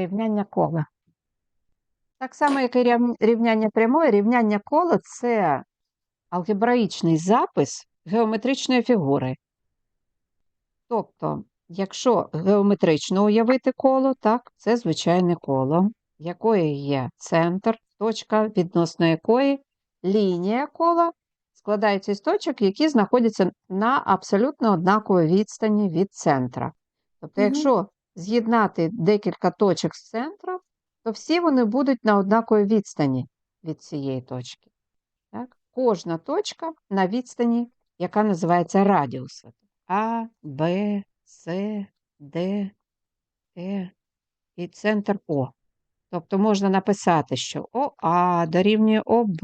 рівняння кола. Так само, як і рівняння прямої, рівняння кола це алгебраїчний запис геометричної фігури. Тобто, якщо геометрично уявити коло, так, це звичайне коло, якої є центр, точка, відносно якої лінія кола складається із точок, які знаходяться на абсолютно однаковій відстані від центра. Тобто, якщо з'єднати декілька точок з центром, то всі вони будуть на однаковій відстані від цієї точки. Так? Кожна точка на відстані, яка називається радіусом. А, Б, С, Д, Е і центр О. Тобто можна написати, що ОА дорівнює ОБ,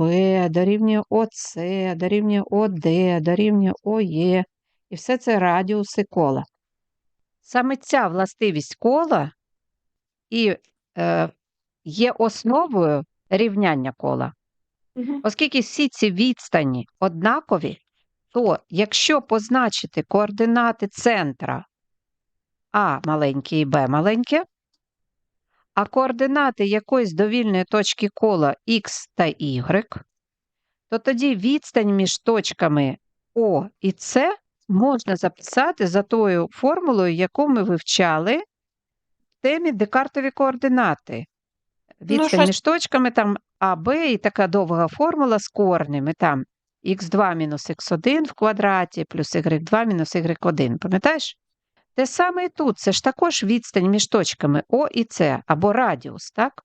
дорівнює ОС, дорівнює ОД, дорівнює ОЕ. І все це радіуси кола. Саме ця властивість кола і е, є основою рівняння кола. Оскільки всі ці відстані однакові, то якщо позначити координати центра А маленьке і Б маленьке, а координати якоїсь довільної точки кола Х та Y, то тоді відстань між точками О і С можна записати за тою формулою, яку ми вивчали в темі Декартові координати. Відстань щось- між точками там А, Б і така довга формула з корнями. Там х2 мінус х1 в квадраті плюс y2 мінус y1. Пам'ятаєш? Те саме і тут. Це ж також відстань між точками О і С або радіус, так?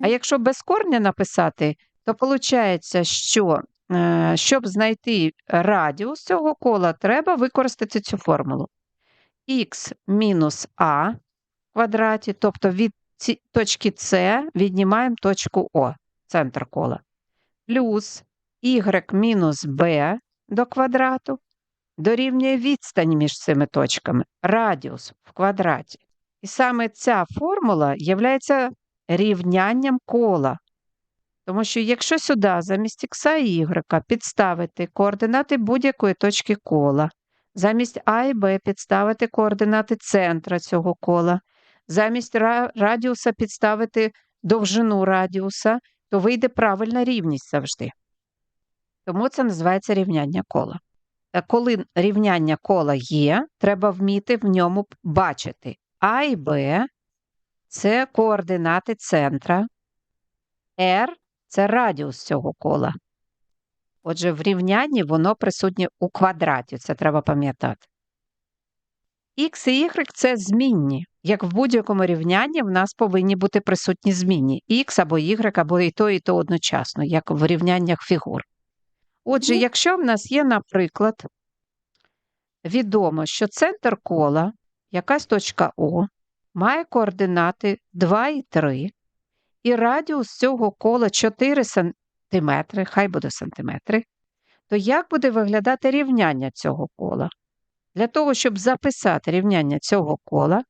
А якщо без корня написати, то виходить, що щоб знайти радіус цього кола, треба використати цю формулу. х мінус а в квадраті, тобто від точки С віднімаємо точку О, центр кола, плюс y мінус b до квадрату дорівнює відстань між цими точками, радіус в квадраті. І саме ця формула є рівнянням кола. Тому що якщо сюди замість х і y підставити координати будь-якої точки кола, замість А і Б підставити координати центра цього кола, замість радіуса підставити довжину радіуса, то вийде правильна рівність завжди. Тому це називається рівняння кола. Та коли рівняння кола є, треба вміти в ньому бачити А і Б це координати центра, R це радіус цього кола. Отже, в рівнянні воно присутнє у квадраті, це треба пам'ятати. Х і y це змінні. Як в будь-якому рівнянні в нас повинні бути присутні змінні. Х або y, або і то, і то одночасно, як в рівняннях фігур. Отже, якщо в нас є, наприклад, відомо, що центр кола, якась точка О, має координати 2 і 3, і радіус цього кола 4 сантиметри, хай буде сантиметри, то як буде виглядати рівняння цього кола? Для того, щоб записати рівняння цього кола,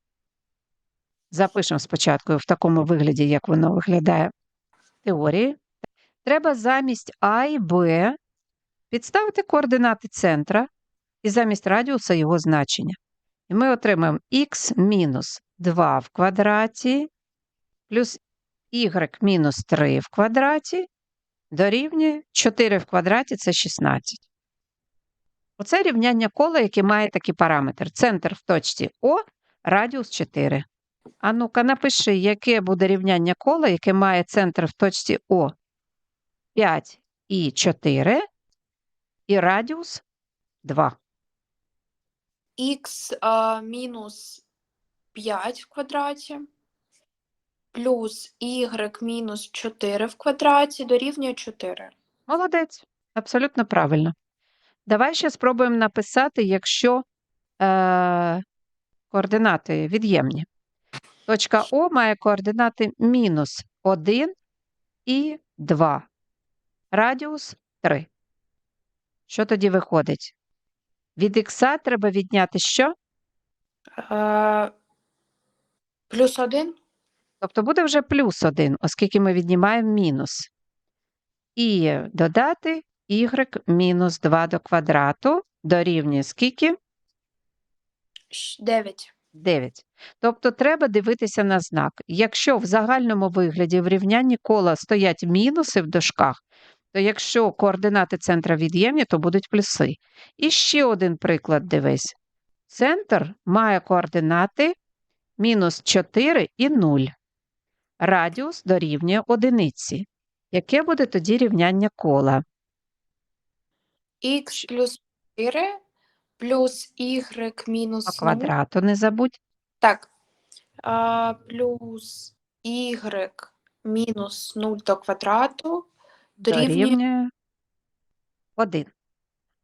запишемо спочатку в такому вигляді, як воно виглядає в теорії, треба замість А і Б підставити координати центра і замість радіуса його значення. І ми отримаємо х мінус 2 в квадраті плюс y мінус 3 в квадраті дорівнює 4 в квадраті це 16. Оце рівняння кола, яке має такий параметр. Центр в точці О, радіус 4. А ну-ка, напиши, яке буде рівняння кола, яке має центр в точці О 5 і 4, і радіус 2. х мінус 5 в квадраті плюс y мінус 4 в квадраті дорівнює 4. Молодець, абсолютно правильно. Давай ще спробуємо написати, якщо е, координати від'ємні. Точка О має координати мінус 1 і 2. Радіус 3. Що тоді виходить? Від х треба відняти що? А, плюс 1 Тобто буде вже плюс 1, оскільки ми віднімаємо мінус. І додати y мінус 2 до квадрату дорівнює скільки? 9. 9. Тобто треба дивитися на знак. Якщо в загальному вигляді в рівнянні кола стоять мінуси в дужках, то якщо координати центра від'ємні, то будуть плюси. І ще один приклад дивись. Центр має координати мінус 4 і 0. Радіус дорівнює одиниці. Яке буде тоді рівняння кола? Х плюс 4 плюс y мінус По 0. квадрату не забудь. Так. А, плюс y мінус 0 до квадрату дорівнює. Дорівнює 1.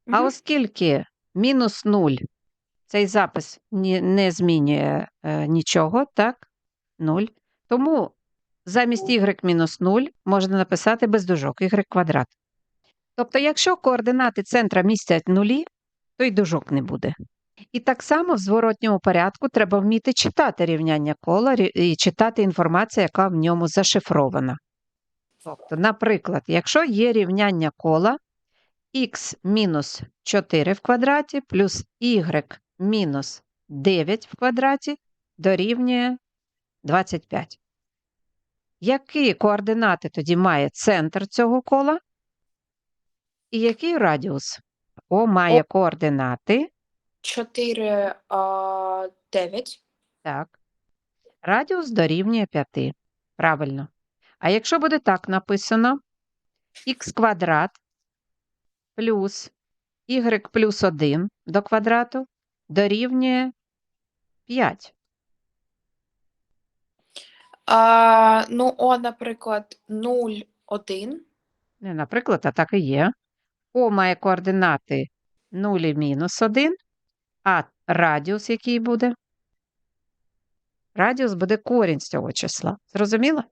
А оскільки мінус 0, цей запис не змінює е, нічого, так? 0. Тому замість y мінус 0 можна написати без дужок y квадрат. Тобто, якщо координати центра містять нулі, то й дужок не буде. І так само в зворотньому порядку треба вміти читати рівняння кола і читати інформацію, яка в ньому зашифрована. Тобто, наприклад, якщо є рівняння кола х мінус 4 в квадраті плюс y мінус 9 в квадраті дорівнює 25. Які координати тоді має центр цього кола? І який радіус? О має координати. 4, а, 9. Так. Радіус дорівнює 5. Правильно. А якщо буде так написано, х квадрат плюс y плюс 1 до квадрату дорівнює 5. А, ну, о, наприклад, 0, 1. Не, наприклад, а так і є. О має координати 0 і мінус 1, а радіус який буде? Радіус буде корінь з цього числа. Зрозуміло?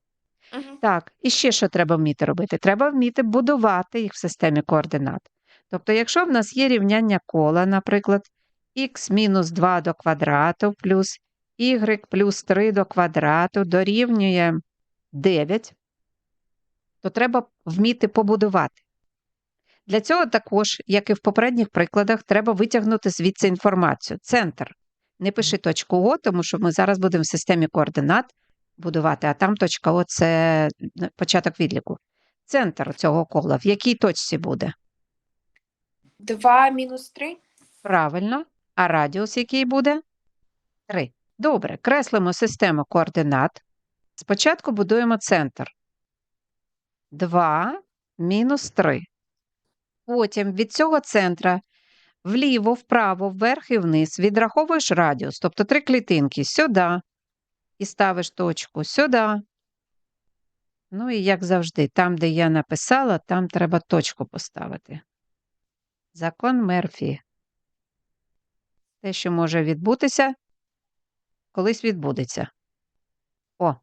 Угу. Так, і ще що треба вміти робити? Треба вміти будувати їх в системі координат. Тобто, якщо в нас є рівняння кола, наприклад, х мінус 2 до квадрату плюс y плюс 3 до квадрату дорівнює 9, то треба вміти побудувати. Для цього також, як і в попередніх прикладах, треба витягнути звідси інформацію. Центр. Не пиши точку О, тому що ми зараз будемо в системі координат будувати, а там точка О це е, початок відліку. Центр цього кола в якій точці буде? 2 мінус 3. Правильно. А радіус який буде? 3. Добре, креслимо систему координат. Спочатку будуємо центр. 2 мінус 3. Потім від цього центра вліво, вправо, вверх і вниз відраховуєш радіус, тобто три клітинки сюди. І ставиш точку сюди. Ну і як завжди, там, де я написала, там треба точку поставити. Закон Мерфі. Те, що може відбутися, колись відбудеться. О,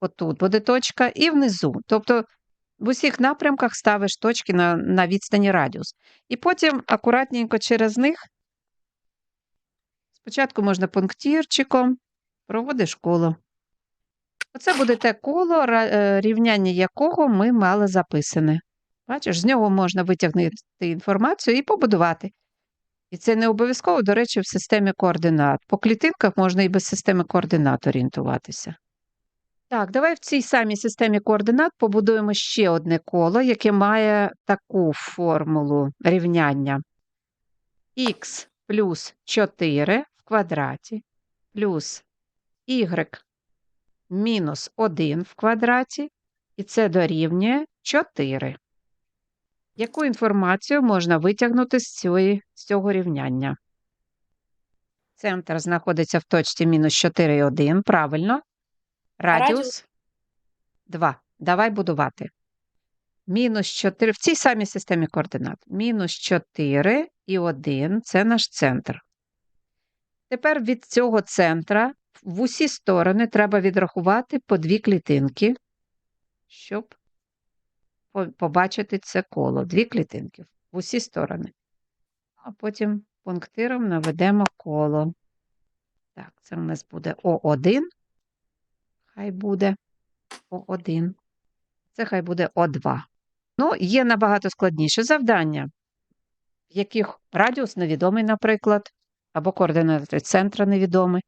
отут буде точка і внизу. Тобто в усіх напрямках ставиш точки на, на відстані радіус. І потім акуратненько через них. Спочатку можна пунктирчиком, проводиш коло. Оце буде те коло, е, рівняння якого ми мали записане. Бачиш, з нього можна витягнути інформацію і побудувати. І це не обов'язково, до речі, в системі координат. По клітинках можна і без системи координат орієнтуватися. Так, давай в цій самій системі координат побудуємо ще одне коло, яке має таку формулу рівняння. х плюс 4 в квадраті плюс y мінус 1 в квадраті, і це дорівнює 4. Яку інформацію можна витягнути з, цієї, з цього рівняння? Центр знаходиться в точці мінус 4 і 1, правильно. Радіус радіус? 2. Давай будувати. Мінус 4, в цій самій системі координат. Мінус 4 і 1 – це наш центр. Тепер від цього центра в усі сторони треба відрахувати по дві клітинки, щоб побачити це коло. Дві клітинки в усі сторони. А потім пунктиром наведемо коло. Так, це у нас буде О1. Хай буде О1. Це хай буде О2. Ну, є набагато складніше завдання, в яких радіус невідомий, наприклад, або координати центра невідомі.